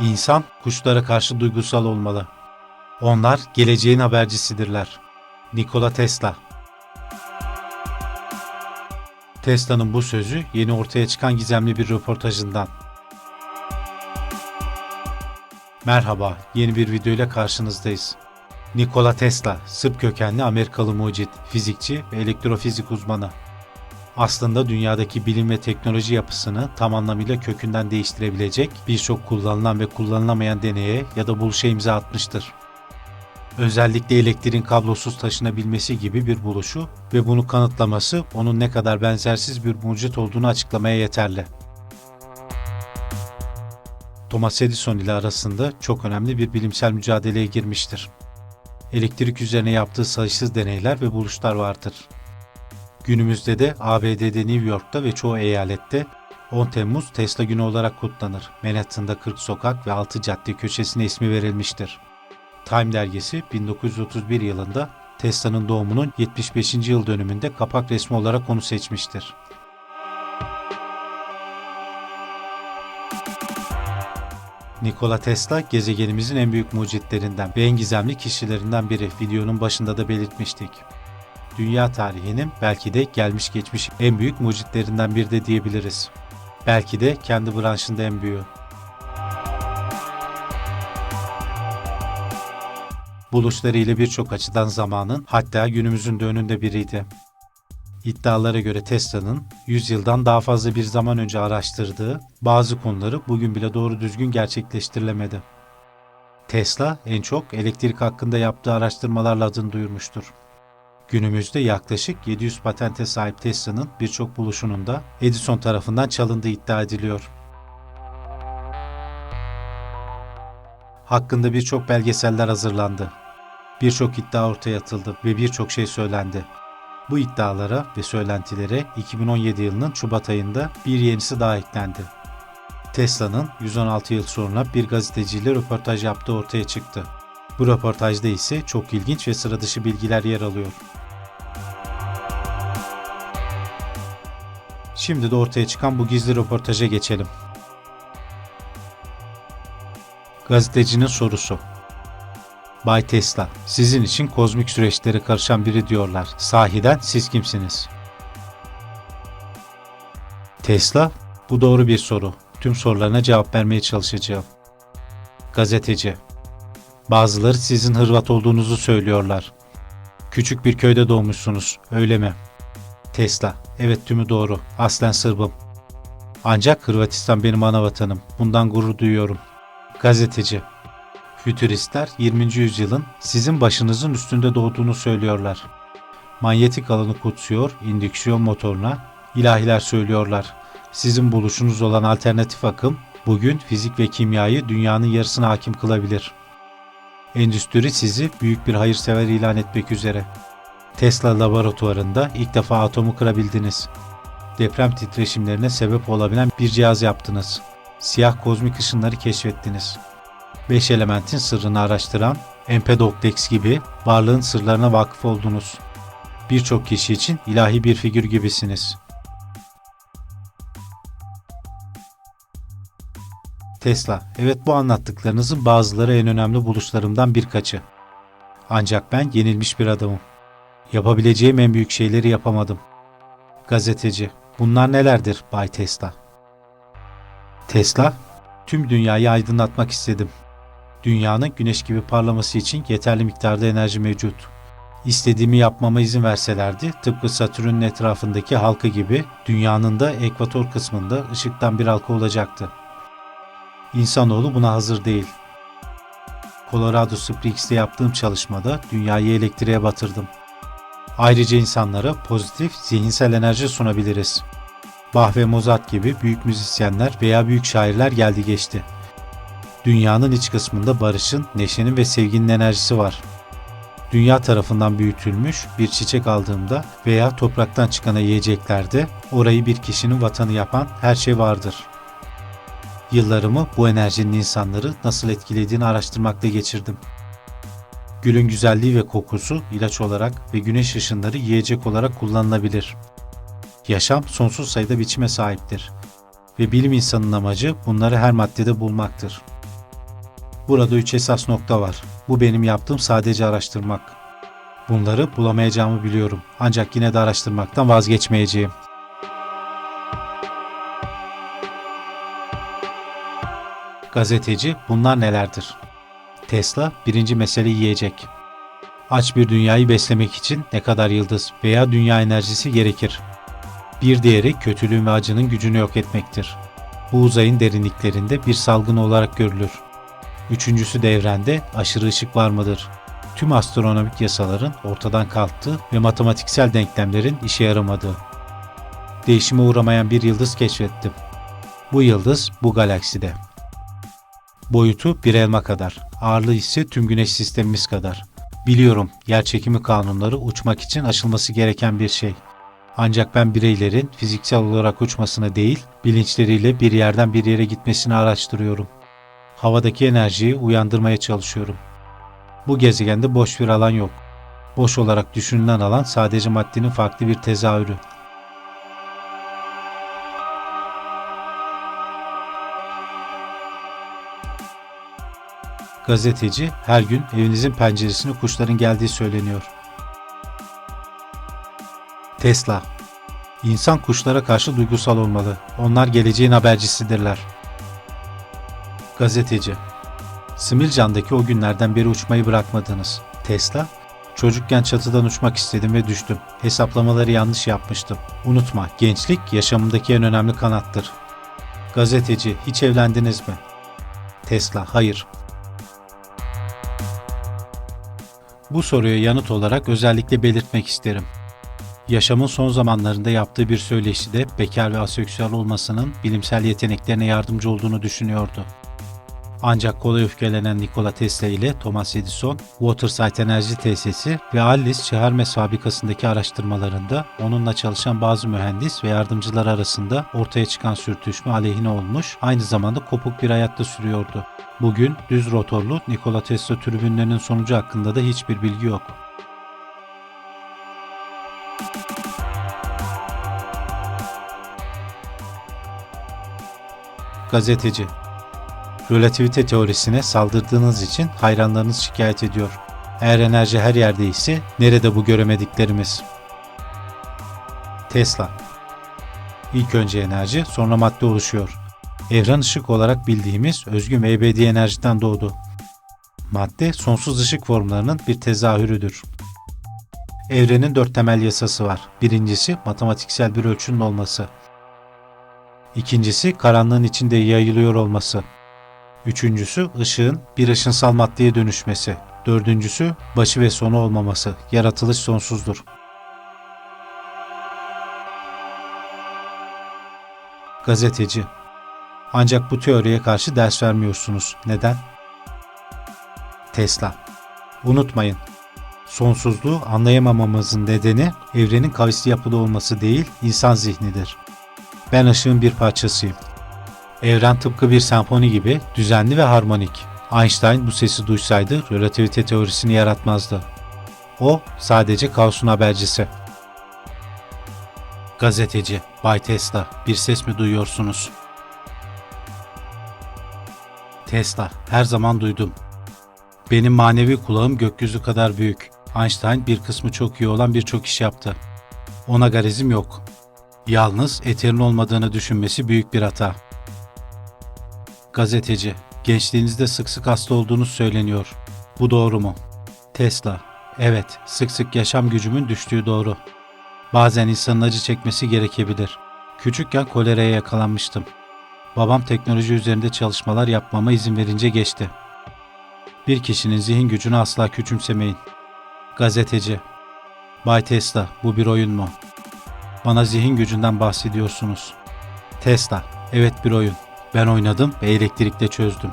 İnsan kuşlara karşı duygusal olmalı. Onlar geleceğin habercisidirler. Nikola Tesla Tesla'nın bu sözü yeni ortaya çıkan gizemli bir röportajından. Merhaba, yeni bir video ile karşınızdayız. Nikola Tesla, Sırp kökenli Amerikalı mucit, fizikçi ve elektrofizik uzmanı. Aslında dünyadaki bilim ve teknoloji yapısını tam anlamıyla kökünden değiştirebilecek birçok kullanılan ve kullanılamayan deneye ya da buluşa imza atmıştır. Özellikle elektriğin kablosuz taşınabilmesi gibi bir buluşu ve bunu kanıtlaması onun ne kadar benzersiz bir mucit olduğunu açıklamaya yeterli. Thomas Edison ile arasında çok önemli bir bilimsel mücadeleye girmiştir. Elektrik üzerine yaptığı sayısız deneyler ve buluşlar vardır. Günümüzde de ABD'de New York'ta ve çoğu eyalette 10 Temmuz Tesla günü olarak kutlanır. Manhattan'da 40 sokak ve 6 cadde köşesine ismi verilmiştir. Time dergisi 1931 yılında Tesla'nın doğumunun 75. yıl dönümünde kapak resmi olarak onu seçmiştir. Nikola Tesla gezegenimizin en büyük mucitlerinden ve en gizemli kişilerinden biri videonun başında da belirtmiştik. Dünya tarihinin belki de gelmiş geçmiş en büyük mucitlerinden biri de diyebiliriz. Belki de kendi branşında en büyüğü. Buluşlarıyla birçok açıdan zamanın hatta günümüzün de önünde biriydi. İddialara göre Tesla'nın 100 yıldan daha fazla bir zaman önce araştırdığı bazı konuları bugün bile doğru düzgün gerçekleştirilemedi. Tesla en çok elektrik hakkında yaptığı araştırmalarla adını duyurmuştur. Günümüzde yaklaşık 700 patente sahip Tesla'nın birçok buluşunun da Edison tarafından çalındığı iddia ediliyor. Hakkında birçok belgeseller hazırlandı. Birçok iddia ortaya atıldı ve birçok şey söylendi. Bu iddialara ve söylentilere 2017 yılının Şubat ayında bir yenisi daha eklendi. Tesla'nın 116 yıl sonra bir gazeteciyle röportaj yaptığı ortaya çıktı. Bu röportajda ise çok ilginç ve sıra dışı bilgiler yer alıyor. Şimdi de ortaya çıkan bu gizli röportaja geçelim. Gazetecinin sorusu. Bay Tesla, sizin için kozmik süreçlere karışan biri diyorlar. Sahiden siz kimsiniz? Tesla, bu doğru bir soru. Tüm sorularına cevap vermeye çalışacağım. Gazeteci, bazıları sizin Hırvat olduğunuzu söylüyorlar. Küçük bir köyde doğmuşsunuz, öyle mi? Tesla, evet tümü doğru. Aslen Sırbım. Ancak Hırvatistan benim ana vatanım. Bundan gurur duyuyorum. Gazeteci, Fütüristler 20. yüzyılın sizin başınızın üstünde doğduğunu söylüyorlar. Manyetik alanı kutsuyor, indüksiyon motoruna, ilahiler söylüyorlar. Sizin buluşunuz olan alternatif akım bugün fizik ve kimyayı dünyanın yarısına hakim kılabilir. Endüstri sizi büyük bir hayırsever ilan etmek üzere. Tesla laboratuvarında ilk defa atomu kırabildiniz. Deprem titreşimlerine sebep olabilen bir cihaz yaptınız. Siyah kozmik ışınları keşfettiniz. Beş elementin sırrını araştıran Empedokles gibi varlığın sırlarına vakıf oldunuz. Birçok kişi için ilahi bir figür gibisiniz. Tesla, evet bu anlattıklarınızın bazıları en önemli buluşlarımdan birkaçı. Ancak ben yenilmiş bir adamım. Yapabileceğim en büyük şeyleri yapamadım. Gazeteci, bunlar nelerdir Bay Tesla? Tesla, tüm dünyayı aydınlatmak istedim. Dünyanın güneş gibi parlaması için yeterli miktarda enerji mevcut. İstediğimi yapmama izin verselerdi, tıpkı Satürn'ün etrafındaki halka gibi dünyanın da ekvator kısmında ışıktan bir halka olacaktı. İnsanoğlu buna hazır değil. Colorado Springs'te yaptığım çalışmada dünyayı elektriğe batırdım. Ayrıca insanlara pozitif zihinsel enerji sunabiliriz. Bach ve Mozart gibi büyük müzisyenler veya büyük şairler geldi geçti. Dünyanın iç kısmında barışın, neşenin ve sevginin enerjisi var. Dünya tarafından büyütülmüş bir çiçek aldığımda veya topraktan çıkan yiyeceklerde orayı bir kişinin vatanı yapan her şey vardır. Yıllarımı bu enerjinin insanları nasıl etkilediğini araştırmakta geçirdim. Gülün güzelliği ve kokusu ilaç olarak ve güneş ışınları yiyecek olarak kullanılabilir. Yaşam sonsuz sayıda biçime sahiptir ve bilim insanının amacı bunları her maddede bulmaktır. Burada üç esas nokta var. Bu benim yaptığım sadece araştırmak. Bunları bulamayacağımı biliyorum. Ancak yine de araştırmaktan vazgeçmeyeceğim. Gazeteci bunlar nelerdir? Tesla birinci mesele yiyecek. Aç bir dünyayı beslemek için ne kadar yıldız veya dünya enerjisi gerekir? Bir diğeri kötülüğün ve acının gücünü yok etmektir. Bu uzayın derinliklerinde bir salgın olarak görülür. Üçüncüsü de evrende aşırı ışık var mıdır? Tüm astronomik yasaların ortadan kalktığı ve matematiksel denklemlerin işe yaramadığı. Değişime uğramayan bir yıldız keşfettim. Bu yıldız bu galakside. Boyutu bir elma kadar, ağırlığı ise tüm güneş sistemimiz kadar. Biliyorum, yer çekimi kanunları uçmak için aşılması gereken bir şey. Ancak ben bireylerin fiziksel olarak uçmasını değil, bilinçleriyle bir yerden bir yere gitmesini araştırıyorum. Havadaki enerjiyi uyandırmaya çalışıyorum. Bu gezegende boş bir alan yok. Boş olarak düşünülen alan sadece maddenin farklı bir tezahürü. Gazeteci her gün evinizin penceresine kuşların geldiği söyleniyor. Tesla İnsan kuşlara karşı duygusal olmalı. Onlar geleceğin habercisidirler. Gazeteci Similcan'daki o günlerden beri uçmayı bırakmadınız. Tesla Çocukken çatıdan uçmak istedim ve düştüm. Hesaplamaları yanlış yapmıştım. Unutma, gençlik yaşamımdaki en önemli kanattır. Gazeteci, hiç evlendiniz mi? Tesla, hayır. Bu soruya yanıt olarak özellikle belirtmek isterim. Yaşamın son zamanlarında yaptığı bir söyleşide bekar ve aseksüel olmasının bilimsel yeteneklerine yardımcı olduğunu düşünüyordu. Ancak kolay öfkelenen Nikola Tesla ile Thomas Edison, Waterside Enerji Tesisi ve Alice Çehermes fabrikasındaki araştırmalarında onunla çalışan bazı mühendis ve yardımcılar arasında ortaya çıkan sürtüşme aleyhine olmuş, aynı zamanda kopuk bir hayatta sürüyordu. Bugün düz rotorlu Nikola Tesla türbinlerinin sonucu hakkında da hiçbir bilgi yok. Gazeteci Relativite teorisine saldırdığınız için hayranlarınız şikayet ediyor. Eğer enerji her yerde ise nerede bu göremediklerimiz? Tesla İlk önce enerji, sonra madde oluşuyor. Evren ışık olarak bildiğimiz özgün ve ebedi enerjiden doğdu. Madde, sonsuz ışık formlarının bir tezahürüdür. Evrenin dört temel yasası var. Birincisi, matematiksel bir ölçünün olması. İkincisi, karanlığın içinde yayılıyor olması. Üçüncüsü, ışığın bir ışınsal maddeye dönüşmesi. Dördüncüsü, başı ve sonu olmaması. Yaratılış sonsuzdur. Gazeteci Ancak bu teoriye karşı ders vermiyorsunuz. Neden? Tesla Unutmayın, sonsuzluğu anlayamamamızın nedeni evrenin kavisli yapıda olması değil, insan zihnidir. Ben ışığın bir parçasıyım. Evren tıpkı bir senfoni gibi düzenli ve harmonik. Einstein bu sesi duysaydı relativite teorisini yaratmazdı. O sadece kaosun habercisi. Gazeteci, Bay Tesla, bir ses mi duyuyorsunuz? Tesla, her zaman duydum. Benim manevi kulağım gökyüzü kadar büyük. Einstein bir kısmı çok iyi olan birçok iş yaptı. Ona garizim yok. Yalnız eterin olmadığını düşünmesi büyük bir hata. Gazeteci, gençliğinizde sık sık hasta olduğunuz söyleniyor. Bu doğru mu? Tesla, evet, sık sık yaşam gücümün düştüğü doğru. Bazen insanın acı çekmesi gerekebilir. Küçükken koleraya yakalanmıştım. Babam teknoloji üzerinde çalışmalar yapmama izin verince geçti. Bir kişinin zihin gücünü asla küçümsemeyin. Gazeteci, Bay Tesla, bu bir oyun mu? Bana zihin gücünden bahsediyorsunuz. Tesla, evet bir oyun. Ben oynadım ve elektrikle çözdüm.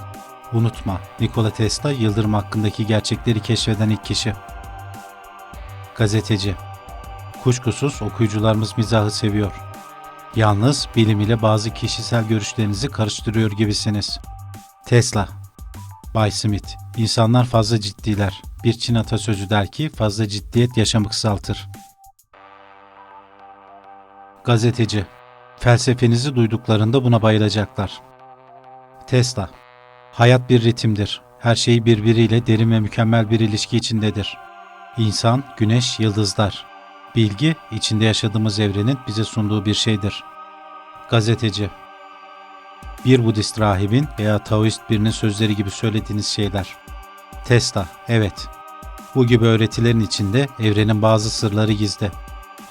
Unutma, Nikola Tesla yıldırım hakkındaki gerçekleri keşfeden ilk kişi. Gazeteci, kuşkusuz okuyucularımız mizahı seviyor. Yalnız bilim ile bazı kişisel görüşlerinizi karıştırıyor gibisiniz. Tesla, Bay Smith, insanlar fazla ciddiler. Bir Çin atasözü der ki fazla ciddiyet yaşamı kısaltır. Gazeteci, felsefenizi duyduklarında buna bayılacaklar. Tesla, hayat bir ritimdir. Her şey birbiriyle derin ve mükemmel bir ilişki içindedir. İnsan, güneş, yıldızlar. Bilgi, içinde yaşadığımız evrenin bize sunduğu bir şeydir. Gazeteci Bir Budist rahibin veya Taoist birinin sözleri gibi söylediğiniz şeyler. Tesla, evet. Bu gibi öğretilerin içinde evrenin bazı sırları gizli.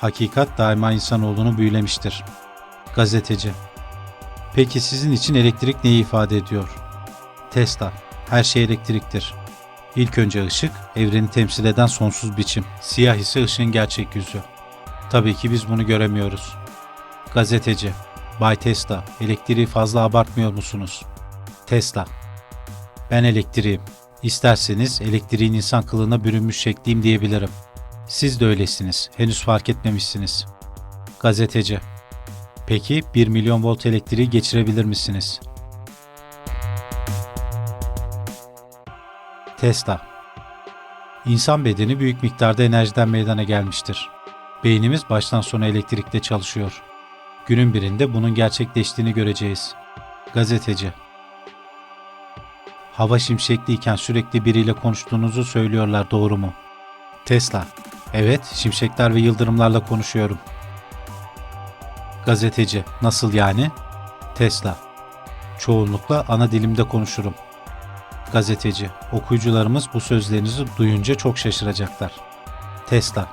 Hakikat daima insanoğlunu büyülemiştir. Gazeteci Peki sizin için elektrik neyi ifade ediyor? Tesla Her şey elektriktir. İlk önce ışık, evreni temsil eden sonsuz biçim. Siyah ise ışığın gerçek yüzü. Tabii ki biz bunu göremiyoruz. Gazeteci Bay Tesla, elektriği fazla abartmıyor musunuz? Tesla Ben elektriğim. İsterseniz elektriğin insan kılığına bürünmüş şekliyim diyebilirim. Siz de öylesiniz. Henüz fark etmemişsiniz. Gazeteci Peki 1 milyon volt elektriği geçirebilir misiniz? Tesla İnsan bedeni büyük miktarda enerjiden meydana gelmiştir. Beynimiz baştan sona elektrikle çalışıyor. Günün birinde bunun gerçekleştiğini göreceğiz. Gazeteci Hava şimşekliyken sürekli biriyle konuştuğunuzu söylüyorlar doğru mu? Tesla Evet, şimşekler ve yıldırımlarla konuşuyorum. Gazeteci Nasıl yani? Tesla Çoğunlukla ana dilimde konuşurum. Gazeteci Okuyucularımız bu sözlerinizi duyunca çok şaşıracaklar. Tesla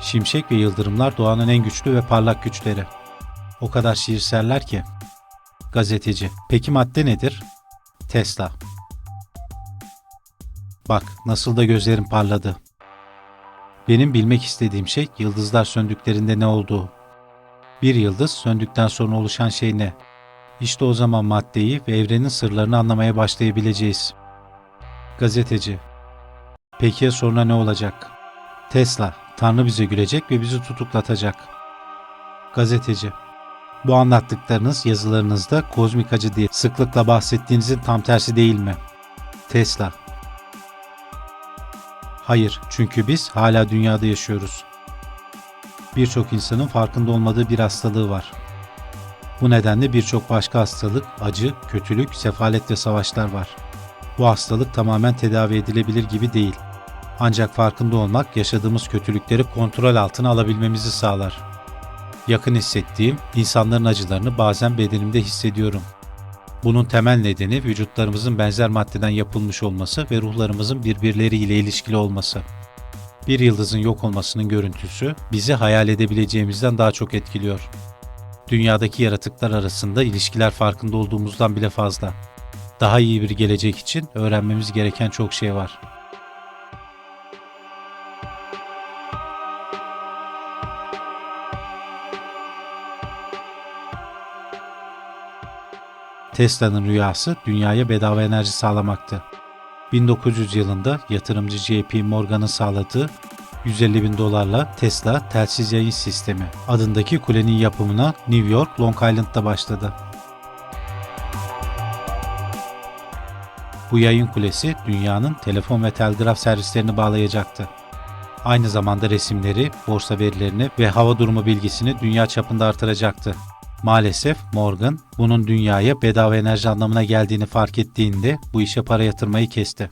Şimşek ve yıldırımlar doğanın en güçlü ve parlak güçleri. O kadar şiirseller ki. Gazeteci Peki madde nedir? Tesla Bak nasıl da gözlerim parladı. Benim bilmek istediğim şey yıldızlar söndüklerinde ne olduğu. Bir yıldız söndükten sonra oluşan şey ne? İşte o zaman maddeyi ve evrenin sırlarını anlamaya başlayabileceğiz. Gazeteci Peki ya sonra ne olacak? Tesla Tanrı bize gülecek ve bizi tutuklatacak. Gazeteci Bu anlattıklarınız yazılarınızda kozmik acı diye sıklıkla bahsettiğinizin tam tersi değil mi? Tesla Hayır, çünkü biz hala dünyada yaşıyoruz. Birçok insanın farkında olmadığı bir hastalığı var. Bu nedenle birçok başka hastalık, acı, kötülük, sefalet ve savaşlar var. Bu hastalık tamamen tedavi edilebilir gibi değil. Ancak farkında olmak yaşadığımız kötülükleri kontrol altına alabilmemizi sağlar. Yakın hissettiğim insanların acılarını bazen bedenimde hissediyorum. Bunun temel nedeni vücutlarımızın benzer maddeden yapılmış olması ve ruhlarımızın birbirleriyle ilişkili olması. Bir yıldızın yok olmasının görüntüsü bizi hayal edebileceğimizden daha çok etkiliyor. Dünyadaki yaratıklar arasında ilişkiler farkında olduğumuzdan bile fazla. Daha iyi bir gelecek için öğrenmemiz gereken çok şey var. Tesla'nın rüyası dünyaya bedava enerji sağlamaktı. 1900 yılında yatırımcı JP Morgan'ın sağladığı 150 bin dolarla Tesla telsiz yayın sistemi adındaki kulenin yapımına New York Long Island'da başladı. Bu yayın kulesi dünyanın telefon ve telgraf servislerini bağlayacaktı. Aynı zamanda resimleri, borsa verilerini ve hava durumu bilgisini dünya çapında artıracaktı. Maalesef Morgan bunun dünyaya bedava enerji anlamına geldiğini fark ettiğinde bu işe para yatırmayı kesti.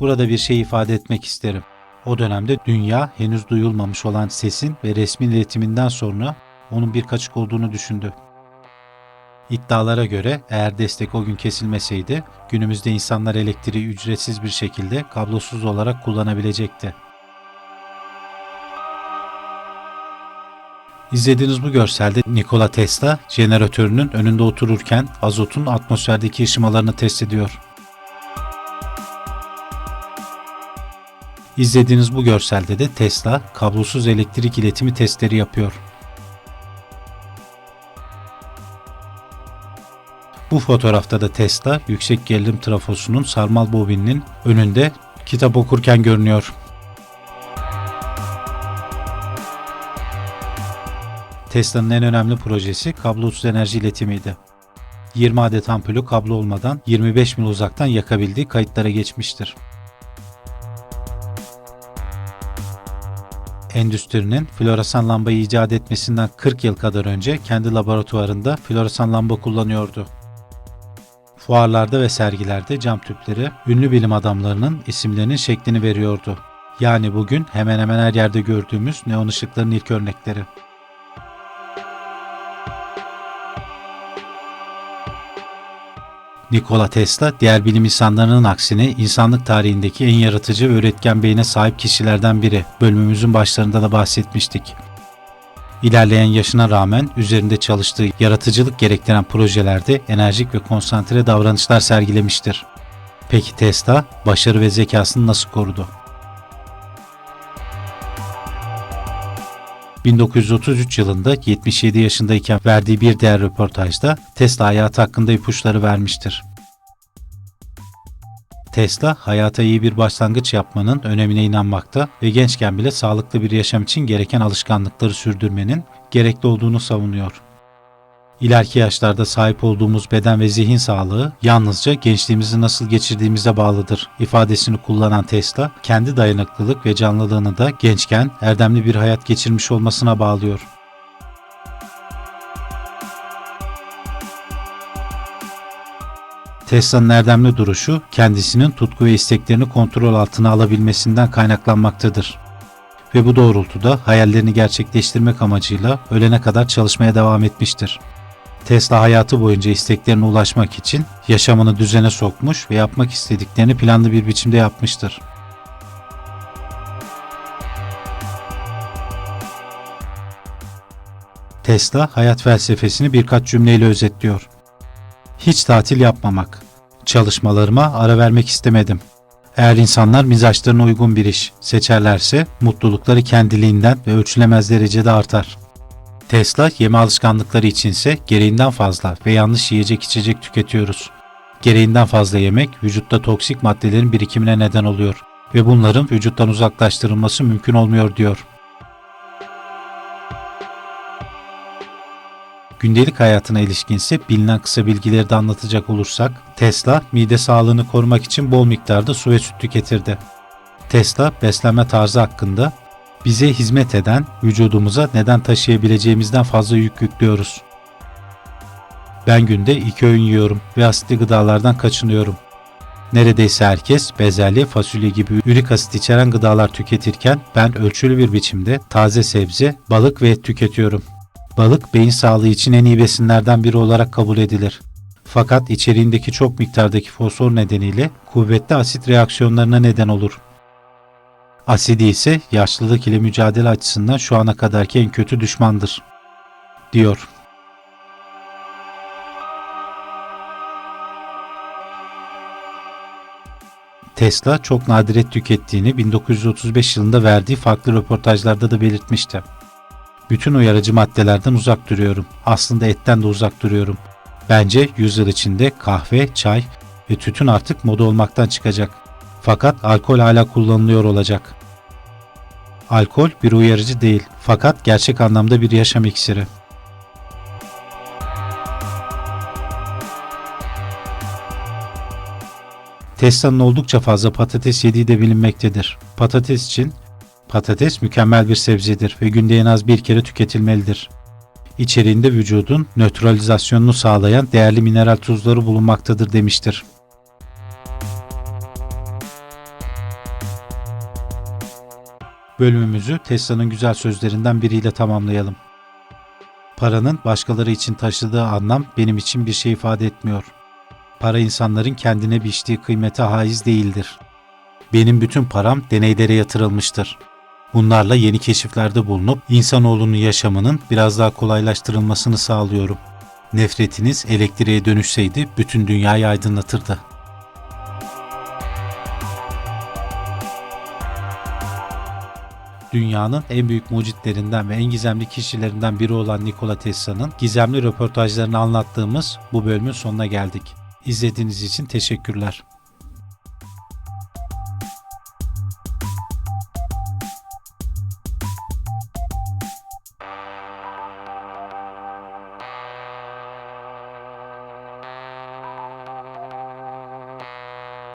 Burada bir şey ifade etmek isterim. O dönemde dünya henüz duyulmamış olan sesin ve resmin iletiminden sonra onun bir kaçık olduğunu düşündü. İddialara göre eğer destek o gün kesilmeseydi günümüzde insanlar elektriği ücretsiz bir şekilde kablosuz olarak kullanabilecekti. İzlediğiniz bu görselde Nikola Tesla jeneratörünün önünde otururken azotun atmosferdeki ışımalarını test ediyor. İzlediğiniz bu görselde de Tesla kablosuz elektrik iletimi testleri yapıyor. Bu fotoğrafta da Tesla yüksek gerilim trafosunun sarmal bobininin önünde kitap okurken görünüyor. Tesla'nın en önemli projesi kablosuz enerji iletimiydi. 20 adet ampulü kablo olmadan 25 mil uzaktan yakabildiği kayıtlara geçmiştir. Endüstrinin floresan lambayı icat etmesinden 40 yıl kadar önce kendi laboratuvarında floresan lamba kullanıyordu. Fuarlarda ve sergilerde cam tüpleri ünlü bilim adamlarının isimlerinin şeklini veriyordu. Yani bugün hemen hemen her yerde gördüğümüz neon ışıkların ilk örnekleri. Nikola Tesla diğer bilim insanlarının aksine insanlık tarihindeki en yaratıcı ve üretken beyne sahip kişilerden biri. Bölümümüzün başlarında da bahsetmiştik. İlerleyen yaşına rağmen üzerinde çalıştığı yaratıcılık gerektiren projelerde enerjik ve konsantre davranışlar sergilemiştir. Peki Tesla başarı ve zekasını nasıl korudu? 1933 yılında 77 yaşındayken verdiği bir diğer röportajda Tesla hayatı hakkında ipuçları vermiştir. Tesla, hayata iyi bir başlangıç yapmanın önemine inanmakta ve gençken bile sağlıklı bir yaşam için gereken alışkanlıkları sürdürmenin gerekli olduğunu savunuyor. İleriki yaşlarda sahip olduğumuz beden ve zihin sağlığı yalnızca gençliğimizi nasıl geçirdiğimize bağlıdır ifadesini kullanan Tesla, kendi dayanıklılık ve canlılığını da gençken erdemli bir hayat geçirmiş olmasına bağlıyor. Tesla'nın erdemli duruşu kendisinin tutku ve isteklerini kontrol altına alabilmesinden kaynaklanmaktadır. Ve bu doğrultuda hayallerini gerçekleştirmek amacıyla ölene kadar çalışmaya devam etmiştir. Tesla hayatı boyunca isteklerine ulaşmak için yaşamını düzene sokmuş ve yapmak istediklerini planlı bir biçimde yapmıştır. Tesla hayat felsefesini birkaç cümleyle özetliyor. Hiç tatil yapmamak. Çalışmalarıma ara vermek istemedim. Eğer insanlar mizaçlarına uygun bir iş seçerlerse mutlulukları kendiliğinden ve ölçülemez derecede artar. Tesla yeme alışkanlıkları içinse gereğinden fazla ve yanlış yiyecek içecek tüketiyoruz. Gereğinden fazla yemek vücutta toksik maddelerin birikimine neden oluyor ve bunların vücuttan uzaklaştırılması mümkün olmuyor diyor. Gündelik hayatına ilişkinse bilinen kısa bilgileri de anlatacak olursak, Tesla mide sağlığını korumak için bol miktarda su ve süt tüketirdi. Tesla beslenme tarzı hakkında bize hizmet eden vücudumuza neden taşıyabileceğimizden fazla yük yüklüyoruz. Ben günde iki öğün yiyorum ve asitli gıdalardan kaçınıyorum. Neredeyse herkes bezelye, fasulye gibi ürik asit içeren gıdalar tüketirken ben ölçülü bir biçimde taze sebze, balık ve et tüketiyorum. Balık beyin sağlığı için en iyi besinlerden biri olarak kabul edilir. Fakat içeriğindeki çok miktardaki fosfor nedeniyle kuvvetli asit reaksiyonlarına neden olur. Asidi ise yaşlılık ile mücadele açısından şu ana kadarki en kötü düşmandır, diyor. Tesla çok nadir et tükettiğini 1935 yılında verdiği farklı röportajlarda da belirtmişti. Bütün uyarıcı maddelerden uzak duruyorum. Aslında etten de uzak duruyorum. Bence yüzyıl içinde kahve, çay ve tütün artık moda olmaktan çıkacak. Fakat alkol hala kullanılıyor olacak. Alkol bir uyarıcı değil fakat gerçek anlamda bir yaşam iksiri. Tesla'nın oldukça fazla patates yediği de bilinmektedir. Patates için Patates mükemmel bir sebzedir ve günde en az bir kere tüketilmelidir. İçeriğinde vücudun nötralizasyonunu sağlayan değerli mineral tuzları bulunmaktadır demiştir. Bölümümüzü Tesla'nın güzel sözlerinden biriyle tamamlayalım. Paranın başkaları için taşıdığı anlam benim için bir şey ifade etmiyor. Para insanların kendine biçtiği kıymete haiz değildir. Benim bütün param deneylere yatırılmıştır. Bunlarla yeni keşiflerde bulunup insanoğlunun yaşamının biraz daha kolaylaştırılmasını sağlıyorum. Nefretiniz elektriğe dönüşseydi bütün dünyayı aydınlatırdı. Dünyanın en büyük mucitlerinden ve en gizemli kişilerinden biri olan Nikola Tesla'nın gizemli röportajlarını anlattığımız bu bölümün sonuna geldik. İzlediğiniz için teşekkürler.